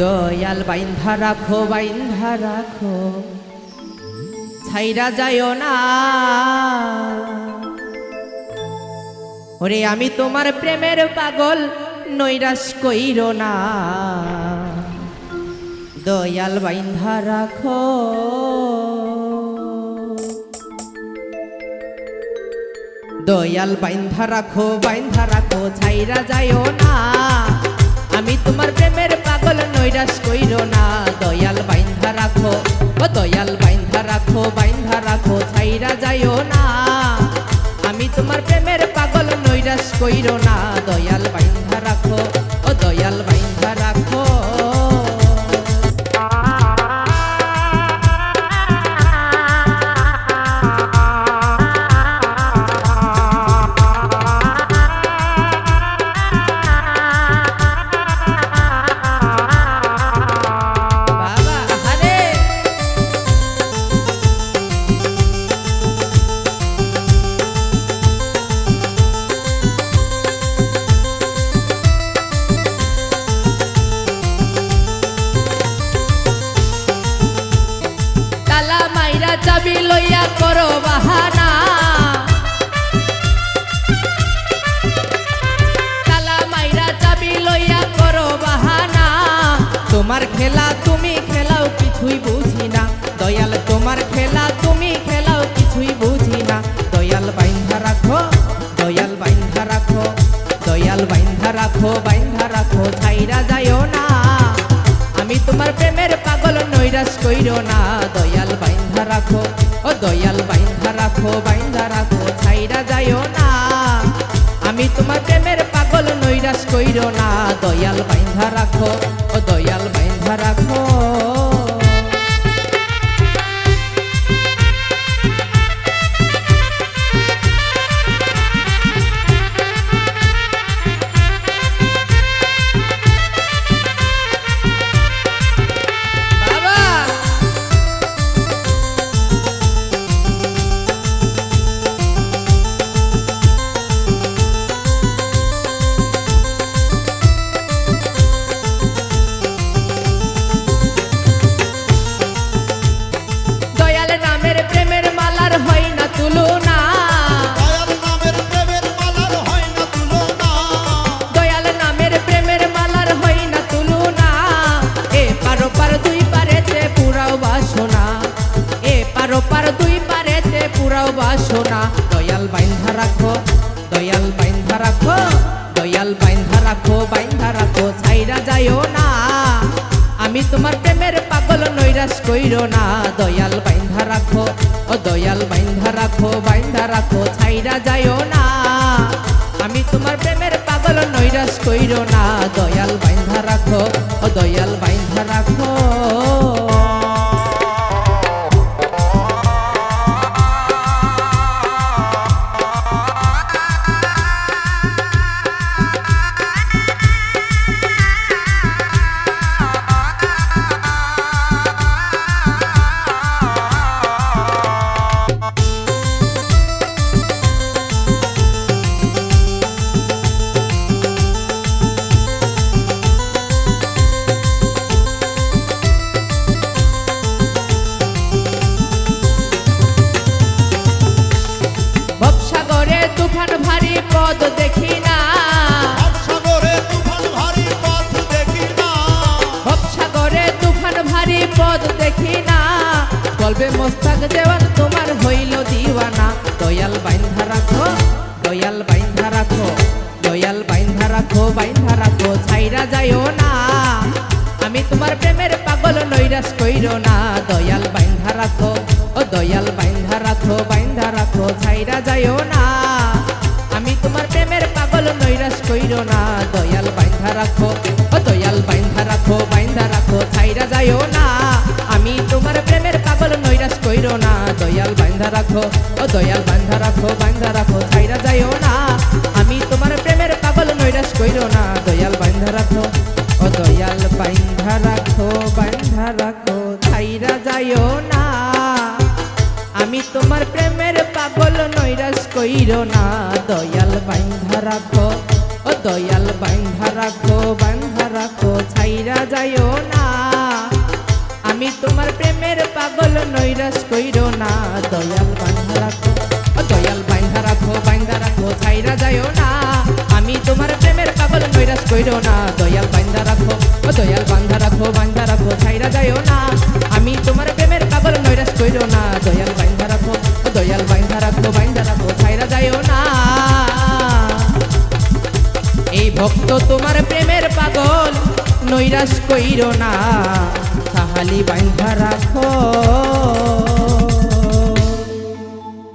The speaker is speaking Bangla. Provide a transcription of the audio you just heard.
দয়াল বাইন্ধা রাখো বাইন্ধা রাখো। ছাইরা যায় না। ওরে, আমি তোমার প্রেমের পাগল, নৈরাশ কইর না। দয়াল বাইন্ধা রাখো। দয়াল বাইন্ধা রাখো বাইন্ধা রাখো, ছাইরা যায় না। প্রেমের পাগল নৈরাস কইর না দয়াল বাইন্ধা রাখো। ও দয়াল তোমার খেলা তুমি খেলাও কিছুই বুঝি না। দয়াল, তোমার খেলা তুমি খেলাও কিছুই বুঝি না। দয়াল বাইন্ধা রাখো, দয়াল বাইন্ধা রাখো, দয়াল বাইন্ধা রাখো বাইন্ধা রাখো, ছাইরা যায়ও না। আমি তোমার প্রেমের পাগল, নৈরাশ কইর না। দয়াল বাইন্ধা রাখো দয়াল বাইন্ধা রাখো বাইন্ধা রাখো, ছাইরা যায়ও না। আমি তোমার প্রেমের পাগল, নৈরাশ কইর না। দয়াল বাইন্ধা রাখো, ও দয়াল বাইন্ধা রাখো। রাখো, বাইন্ধা রাখো, ছাইরা যায়ও না। আমি তোমার প্রেমের পাগল, নৈরাশ কইর না। দয়াল বাইন্ধা রাখো, ও দয়াল বাইন্ধা রাখো বাইন্ধা রাখো, ছাইরা যাইও না। আমি তোমার প্রেমের পাগল, নৈরাশ কইর না। দয়াল বাইন্ধা রাখো, ও দয়াল বাইন্ধা রাখো। পদ দেখি না বলবে মোস্তাক দেওয়ান তোমার হইল দিওয়ানা দয়াল বাইন্ধা রাখো দয়াল বাইন্ধা রাখো দয়াল বাইন্ধা রাখো বাইন্ধা রাখো ছাইরা যায়ও না আমি তোমার প্রেমের পাগল নৈরাশ কইর না দয়াল বাইন্ধা রাখো ও দয়াল বাইন্ধা রাখো বাইন্ধা রাখো ছাইরা যায়ও না আমি তোমার প্রেমের পাগল নৈরাশ কইর না দয়াল বাইন্ধা রাখো ও দয়াল বাইন্ধা রাখো বাইন্ধা রাখো ছাইরা যায়ও না বাইন্ধা রাখো, ও দয়াল বাইন্ধা রাখো বাইন্ধা রাখো, ছাইরা যাইও না। আমি তোমার প্রেমের পাগল, নৈরাশ কইর না। দয়াল বাইন্ধা রাখো, ও দয়াল বাইন্ধা রাখো বাইন্ধা রাখো, ছাইরা যায়ও না। আমি তোমার প্রেমের পাগল, নৈরাশ কইর না। দয়াল বাইন্ধা রাখো, ও দয়াল বাইন্ধা রাখো, বান্ধা রাখো, ছাইরা যাইও না। প্রেমের পাগল নৈরাশ কইরো না, দয়াল বান্ধা রাখো। দয়াল বাইন্ধা রাখো বাইন্ধা রাখো, ছাইরা যাইও না। আমি তোমার প্রেমের পাগল নৈরাশ কইরো না, দয়াল বাইন্ধা রাখো। দয়াল বান্ধা রাখো বান্ধা রাখো, ছাইরা যাইও না। আমি তোমার প্রেমের পাগল নৈরাশ কইরো না, দয়াল বাইন্ধা রাখো। দয়াল বাইন্ধা রাখো বাইন্ধা রাখো, ছাইরা যাইও না। এই ভক্ত তোমার প্রেমের পাগল নৈরাশ কইরো না। তাহালি বাইন্ধা রাখো।